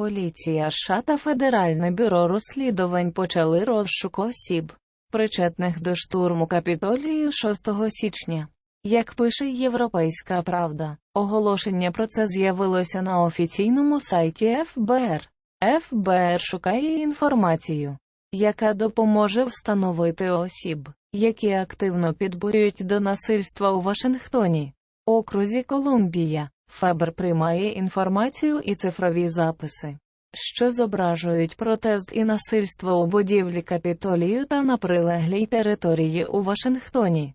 Поліція США та Федеральне бюро розслідувань почали розшук осіб, причетних до штурму Капітолію 6 січня. Як пише Європейська Правда, оголошення про це з'явилося на офіційному сайті ФБР. ФБР шукає інформацію, яка допоможе встановити осіб, які активно підбурюють до насильства у Вашингтоні, окрузі Колумбія. ФБР приймає інформацію і цифрові записи, що зображують протест і насильство у будівлі Капітолію та на прилеглій території у Вашингтоні.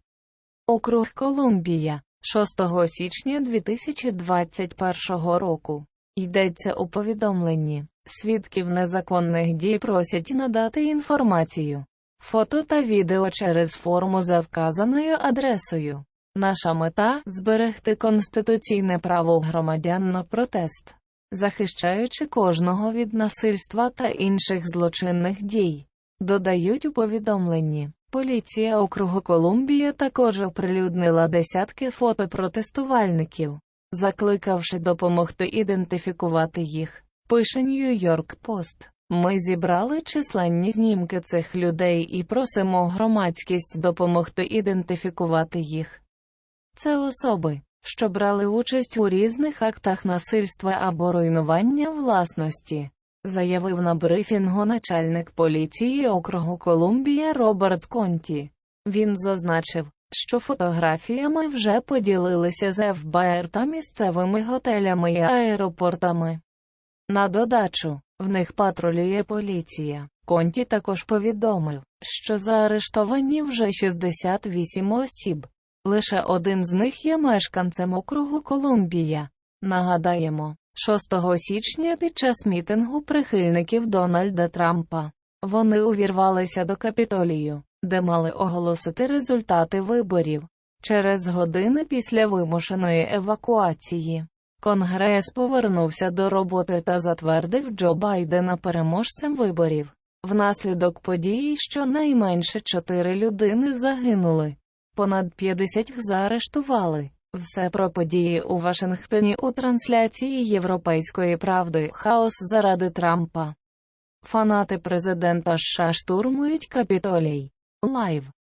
Округ Колумбія, 6 січня 2021 року. Йдеться у повідомленні. Свідків незаконних дій просять надати інформацію, фото та відео через форму за вказаною адресою. Наша мета зберегти конституційне право громадян на протест, захищаючи кожного від насильства та інших злочинних дій. Додають у повідомленні. Поліція округу Колумбія також оприлюднила десятки фото протестувальників, закликавши допомогти ідентифікувати їх. Пише Нью-Йорк Пост. Ми зібрали численні знімки цих людей і просимо громадськість допомогти ідентифікувати їх. Це особи, що брали участь у різних актах насильства або руйнування власності, заявив на брифінгу начальник поліції округу Колумбія Роберт Конті. Він зазначив, що фотографіями вже поділилися з ФБР та місцевими готелями і аеропортами. На додачу, в них патрулює поліція. Конті також повідомив, що заарештовані вже 68 осіб. Лише один з них є мешканцем округу Колумбія. Нагадаємо, 6 січня під час мітингу прихильників Дональда Трампа вони увірвалися до Капітолію, де мали оголосити результати виборів. Через години після вимушеної евакуації. Конгрес повернувся до роботи та затвердив Джо Байдена переможцем виборів. Внаслідок події щонайменше чотири людини загинули, понад 50 заарештували. Все про події у Вашингтоні у трансляції Європейської правди хаос заради Трампа. Фанати президента США штурмують Капітолій. Лайв.